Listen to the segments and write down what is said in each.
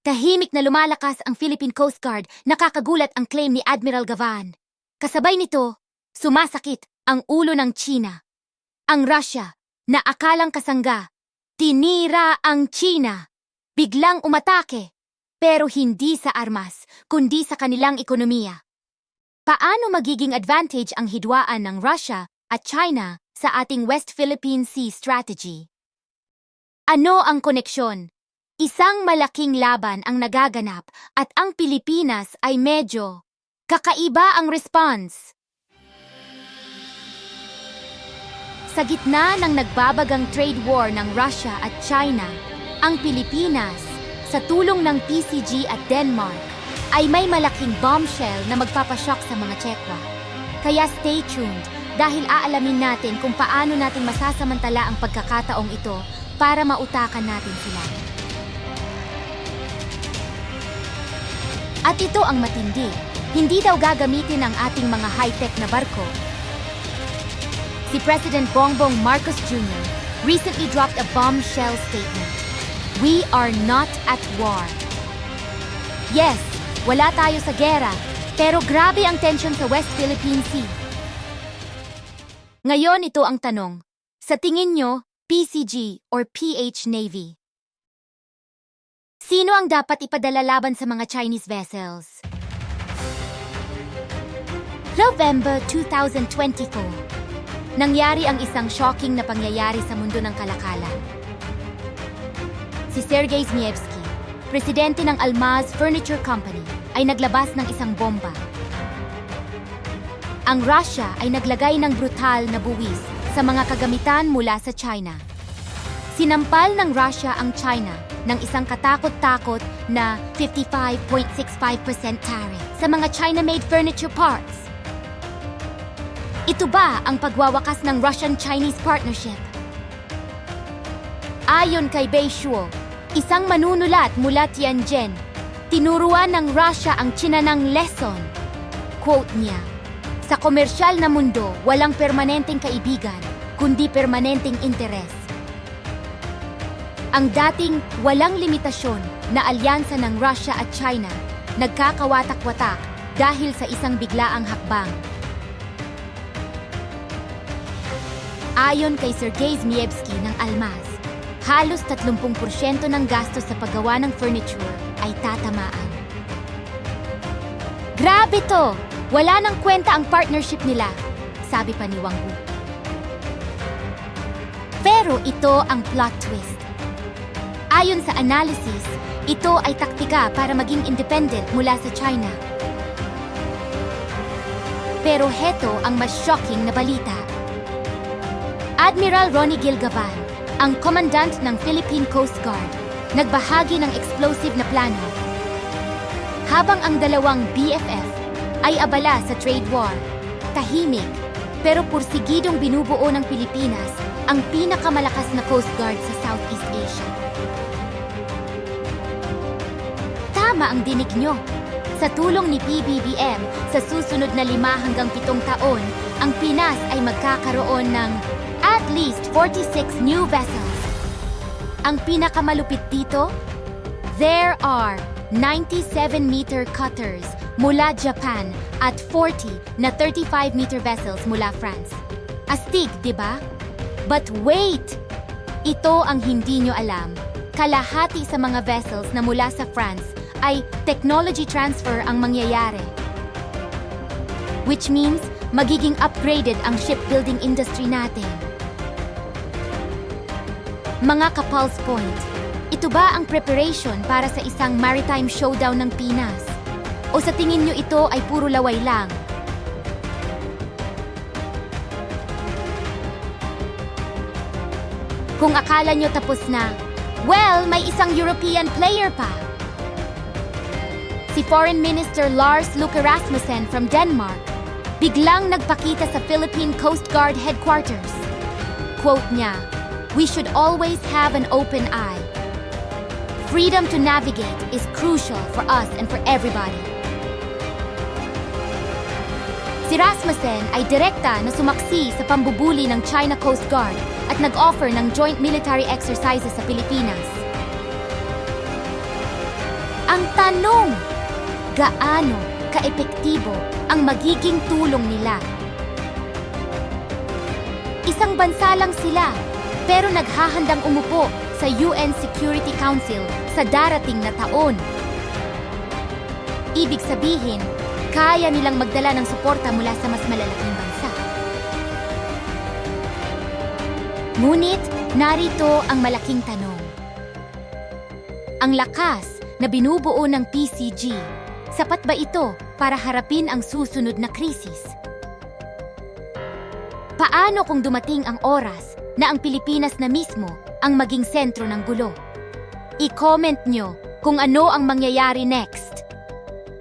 Tahimik na lumalakas ang Philippine Coast Guard, nakakagulat ang claim ni Admiral Gavan. Kasabay nito, sumasakit ang ulo ng China. Ang Russia, na akalang kasangga, tinira ang China. Biglang umatake, pero hindi sa armas, kundi sa kanilang ekonomiya. Paano magiging advantage ang hidwaan ng Russia at China sa ating West Philippine Sea strategy? Ano ang koneksyon? Isang malaking laban ang nagaganap at ang Pilipinas ay medyo kakaiba ang response. Sa gitna ng nagbabagang trade war ng Russia at China, ang Pilipinas, sa tulong ng PCG at Denmark, ay may malaking bombshell na magpapashock sa mga Tsekwa. Kaya stay tuned dahil aalamin natin kung paano natin masasamantala ang pagkakataong ito para mautakan natin sila. At ito ang matindi. Hindi daw gagamitin ang ating mga high-tech na barko. Si President Bongbong Marcos Jr. recently dropped a bombshell statement. We are not at war. Yes, wala tayo sa gera, pero grabe ang tension sa West Philippine Sea. Ngayon ito ang tanong. Sa tingin nyo, PCG or PH Navy? Sino ang dapat ipadala laban sa mga Chinese vessels? November 2024 Nangyari ang isang shocking na pangyayari sa mundo ng kalakalan. Si Sergei Zniewski, presidente ng Almaz Furniture Company, ay naglabas ng isang bomba. Ang Russia ay naglagay ng brutal na buwis sa mga kagamitan mula sa China. Sinampal ng Russia ang China ng isang katakot-takot na 55.65% tariff sa mga China-made furniture parts. Ito ba ang pagwawakas ng Russian-Chinese partnership? Ayon kay Bei Shuo, isang manunulat mula Tianjin, tinuruan ng Russia ang China ng lesson. Quote niya, Sa komersyal na mundo, walang permanenteng kaibigan, kundi permanenteng interes. Ang dating walang limitasyon na alyansa ng Russia at China nagkakawatak-watak dahil sa isang biglaang hakbang. Ayon kay Sergei Zniewski ng Almaz, halos 30% ng gastos sa paggawa ng furniture ay tatamaan. Grabe to! Wala nang kwenta ang partnership nila, sabi pa ni Wang Wu. Pero ito ang plot twist. Ayon sa analysis, ito ay taktika para maging independent mula sa China. Pero heto ang mas shocking na balita. Admiral Ronnie Gilgavan, ang commandant ng Philippine Coast Guard, nagbahagi ng explosive na plano. Habang ang dalawang BFF ay abala sa trade war, tahimik, pero pursigidong binubuo ng Pilipinas ang pinakamalakas na Coast Guard sa Southeast Asia. Tama ang dinig nyo. Sa tulong ni PBBM, sa susunod na lima hanggang pitong taon, ang Pinas ay magkakaroon ng at least 46 new vessels. Ang pinakamalupit dito, there are 97-meter cutters mula Japan at 40 na 35-meter vessels mula France. Astig, di ba? But wait! Ito ang hindi nyo alam. Kalahati sa mga vessels na mula sa France ay technology transfer ang mangyayari. Which means, magiging upgraded ang shipbuilding industry natin. Mga ka-pulse point, ito ba ang preparation para sa isang maritime showdown ng Pinas? O sa tingin nyo ito ay puro laway lang? Kung akala nyo tapos na, well, may isang European player pa. Si Foreign Minister Lars Løkke Rasmussen from Denmark, biglang nagpakita sa Philippine Coast Guard headquarters. Quote niya, We should always have an open eye. Freedom to navigate is crucial for us and for everybody. Si Rasmussen ay direkta na sumaksi sa pambubuli ng China Coast Guard at nag-offer ng joint military exercises sa Pilipinas. Ang tanong, gaano kaepektibo ang magiging tulong nila? Isang bansa lang sila, pero naghahandang umupo sa UN Security Council sa darating na taon. Ibig sabihin, kaya nilang magdala ng suporta mula sa mas malalaking bansa. Ngunit, narito ang malaking tanong. Ang lakas na binubuo ng PCG, sapat ba ito para harapin ang susunod na krisis? Paano kung dumating ang oras na ang Pilipinas na mismo ang maging sentro ng gulo? I-comment nyo kung ano ang mangyayari next.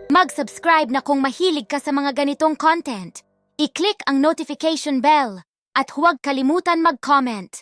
Mag-subscribe na kung mahilig ka sa mga ganitong content. I-click ang notification bell at huwag kalimutan mag-comment.